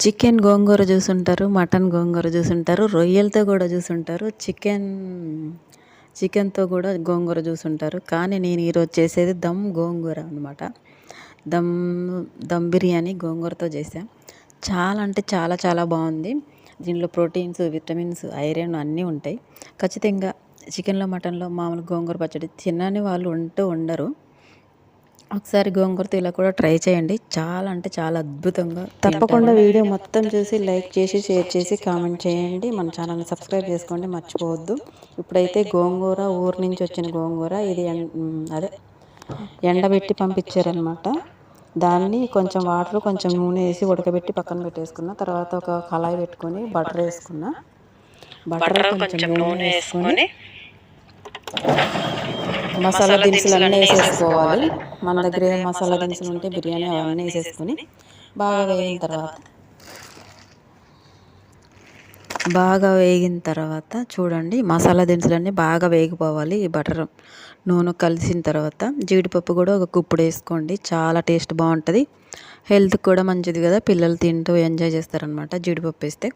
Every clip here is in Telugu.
చికెన్ గోంగూర చూసుంటారు మటన్ గోంగూర చూసుంటారు రొయ్యలతో కూడా చూసుంటారు చికెన్ చికెన్తో కూడా గోంగూర చూసుంటారు కానీ నేను ఈరోజు చేసేది దమ్ గోంగూర అనమాట దమ్ దమ్ బిర్యానీ గోంగూరతో చేసా చాలా అంటే చాలా చాలా బాగుంది. దీనిలో ప్రోటీన్స్ విటమిన్స్ ఐరన్ అన్నీ ఉంటాయి. ఖచ్చితంగా చికెన్లో మటన్లో మామూలు గోంగూర పచ్చడి తినని వాళ్ళు ఉంటూ ఉండరు. ఒకసారి గోంగూరతో ఇలా కూడా ట్రై చేయండి. చాలా అంటే చాలా అద్భుతంగా తప్పకుండా వీడియో మొత్తం చూసి లైక్ చేసి షేర్ చేసి కామెంట్ చేయండి. మన ఛానల్ని సబ్స్క్రైబ్ చేసుకోండి మర్చిపోవద్దు. ఇప్పుడైతే గోంగూర ఊరు నుంచి వచ్చిన గోంగూర ఇది అదే ఎండబెట్టి పంపించారనమాట దాన్ని కొంచెం వాటర్ కొంచెం నూనె వేసి ఉడకబెట్టి పక్కన పెట్టేసుకున్న. తర్వాత ఒక కళాయి పెట్టుకొని బటర్ వేసుకున్న. బటర్ కొంచెం నూనె వేసుకొని మసాలా దినుసులు అన్నీ వేసేసుకోవాలి. మన దగ్గర ఏ మసాలా దినుసులు ఉంటే బిర్యానీ అవన్నీ వేసేసుకొని బాగా వేగిన తర్వాత బాగా వేగిన తర్వాత చూడండి మసాలా దినుసులన్నీ బాగా వేగిపోవాలి. ఈ బటర్ నూనె కలిసిన తర్వాత జీడిపప్పు కూడా ఒక కుప్పుడు వేసుకోండి. చాలా టేస్ట్ బాగుంటుంది. హెల్త్కి కూడా మంచిది కదా. పిల్లలు తింటూ ఎంజాయ్ చేస్తారనమాట జీడిపప్పు వేస్తే.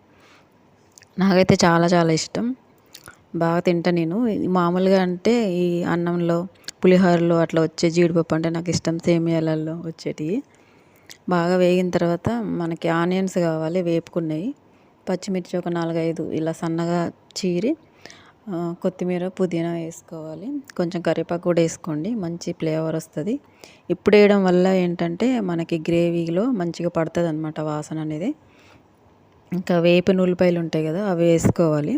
నాకైతే చాలా చాలా ఇష్టం. బాగా తింటా నేను. మామూలుగా అంటే ఈ అన్నంలో పులిహోరలో అట్లా వచ్చే జీడిపప్పు అంటే నాకు ఇష్టం. సేమియాలలో వచ్చేటివి బాగా వేగిన తర్వాత మనకి ఆనియన్స్ కావాలి వేపుకున్నాయి. పచ్చిమిర్చి ఒక నాలుగైదు ఇలా సన్నగా చీరి కొత్తిమీర పుదీనా వేసుకోవాలి. కొంచెం కరివేపాకు కూడా వేసుకోండి మంచి ఫ్లేవర్ వస్తుంది. ఇప్పుడు వేయడం వల్ల ఏంటంటే మనకి గ్రేవీలో మంచిగా పడుతుంది అనమాట వాసన అనేది. ఇంకా వేపిన ఉల్లిపాయలు ఉంటాయి కదా అవి వేసుకోవాలి.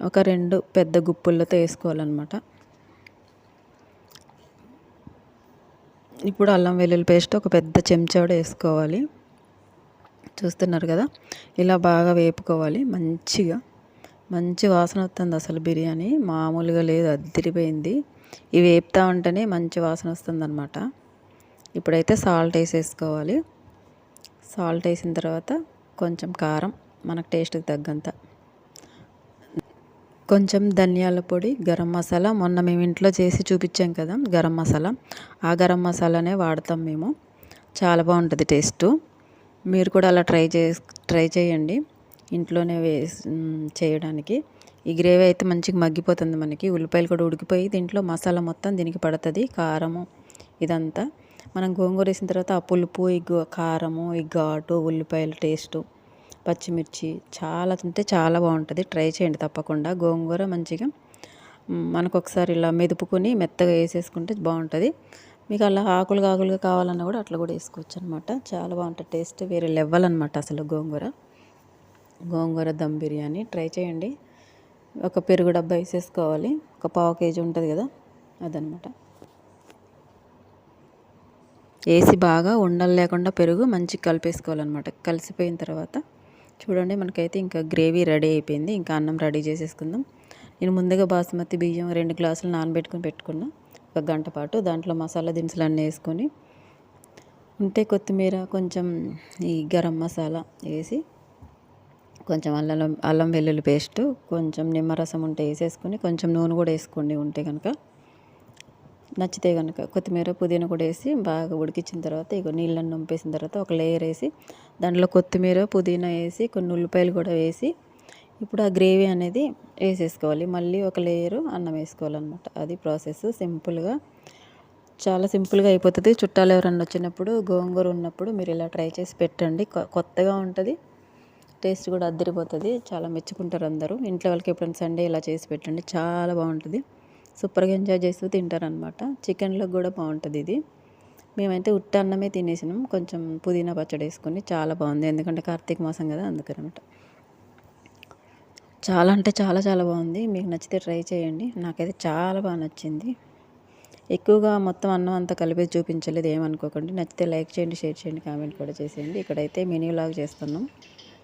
ఒక రెండు పెద్ద గుప్పులతో వేసుకోవాలన్నమాట. ఇప్పుడు అల్లం వెల్లుల్లి పేస్ట్ ఒక పెద్ద చెంచా కూడా వేసుకోవాలి. చూస్తున్నారు కదా? ఇలా బాగా వేపుకోవాలి. మంచిగా మంచి వాసన వస్తుంది అసలు బిర్యానీ. మామూలుగా లేదు అద్దరిపోయింది ఇవి వేపుతా ఉంటేనే మంచి వాసన వస్తుంది అనమాట ఇప్పుడైతే సాల్ట్ వేసేసుకోవాలి. సాల్ట్ వేసిన తర్వాత కొంచెం కారం మనకు టేస్ట్కి తగ్గంత. కొంచెం ధనియాల పొడి గరం మసాలా. మొన్న మేము ఇంట్లో చేసి చూపించాం కదా గరం మసాలా. ఆ గరం మసాలానే వాడతాం మేము. చాలా బాగుంటుంది టేస్ట్. మీరు కూడా అలా ట్రై చే ట్రై చేయండి ఇంట్లోనే వేసి చేయడానికి. ఈ గ్రేవీ అయితే మంచిగా మగ్గిపోతుంది మనకి. ఉల్లిపాయలు కూడా ఉడికిపోయి దీంట్లో మసాలా మొత్తం దీనికి పడుతుంది. కారము ఇదంతా. మనం గోంగూర వేసిన తర్వాత ఆ పులుపు ఈ కారము ఈ ఘాటు ఉల్లిపాయల టేస్టు పచ్చిమిర్చి చాలా అంటే చాలా బాగుంటుంది. ట్రై చేయండి తప్పకుండా. గోంగూర మంచిగా మనకు ఒకసారి ఇలా మెదుపుకొని మెత్తగా వేసేసుకుంటే బాగుంటుంది. మీకు అలా ఆకులు ఆకులుగా కావాలన్నా కూడా అట్లా కూడా వేసుకోవచ్చు అనమాట చాలా బాగుంటుంది టేస్ట్ వేరే లెవెల్ అనమాట అసలు గోంగూర. గోంగూర దమ్ బిర్యానీ ట్రై చేయండి. ఒక పెరుగు డబ్బా వేసేసుకోవాలి. ఒక పావు కేజీ ఉంటుంది కదా అదనమాట వేసి బాగా ఉండలు లేకుండా పెరుగు మంచిగా కలిపేసుకోవాలన్నమాట. కలిసిపోయిన తర్వాత చూడండి మనకైతే ఇంకా గ్రేవీ రెడీ అయిపోయింది. ఇంకా అన్నం రెడీ చేసేసుకుందాం. నేను ముందుగా బాస్మతి బియ్యం రెండు గ్లాసులు నానబెట్టుకొని పెట్టుకున్నా. ఒక గంట పాటు దాంట్లో మసాలా దినుసులు అన్నీ వేసుకొని ఉంటే కొత్తిమీర కొంచెం ఈ గరం మసాలా వేసి కొంచెం అల్లం అల్లం వెల్లుల్లి పేస్ట్ కొంచెం నిమ్మరసం ఉంటే వేసేసుకొని కొంచెం నూనె కూడా వేసుకోండి ఉంటే కనుక. నచ్చితే కనుక కొత్తిమీర పుదీనా కూడా వేసి బాగా ఉడికించిన తర్వాత ఇక నీళ్ళని నింపేసిన తర్వాత ఒక లేయర్ వేసి దాంట్లో కొత్తిమీర పుదీనా వేసి కొన్ని ఉల్లిపాయలు కూడా వేసి ఇప్పుడు ఆ గ్రేవీ అనేది వేసేసుకోవాలి. మళ్ళీ ఒక లేయరు అన్నం వేసుకోవాలన్నమాట. అది ప్రాసెస్ సింపుల్గా చాలా సింపుల్గా అయిపోతుంది. చుట్టాలు ఎవరన్నా వచ్చినప్పుడు గోంగూర ఉన్నప్పుడు మీరు ఇలా ట్రై చేసి పెట్టండి. కొ- కొత్తగా ఉంటుంది. టేస్ట్ కూడా అద్దరిపోతుంది. చాలా మెచ్చుకుంటారు అందరూ. ఇంట్లో వాళ్ళకి ఎప్పుడైనా సండే ఇలా చేసి పెట్టండి. చాలా బాగుంటుంది. సూపర్గా ఎంజాయ్ చేస్తూ తింటారనమాట. చికెన్లో కూడా బాగుంటుంది ఇది. మేమైతే ఉట్ట అన్నమే తినేసినాం. కొంచెం పుదీనా పచ్చడి వేసుకొని చాలా బాగుంది. ఎందుకంటే కార్తీక మాసం కదా అందుకనమాట. చాలా అంటే చాలా చాలా బాగుంది. మీకు నచ్చితే ట్రై చేయండి. నాకైతే చాలా బాగా నచ్చింది. ఎక్కువగా మొత్తం అన్నం అంతా కలిపి చూపించలేదు ఏమనుకోకండి. నచ్చితే లైక్ చేయండి షేర్ చేయండి కామెంట్ కూడా చేసేయండి. ఇక్కడైతే మినీ వ్లాగ్ చేస్తున్నాం.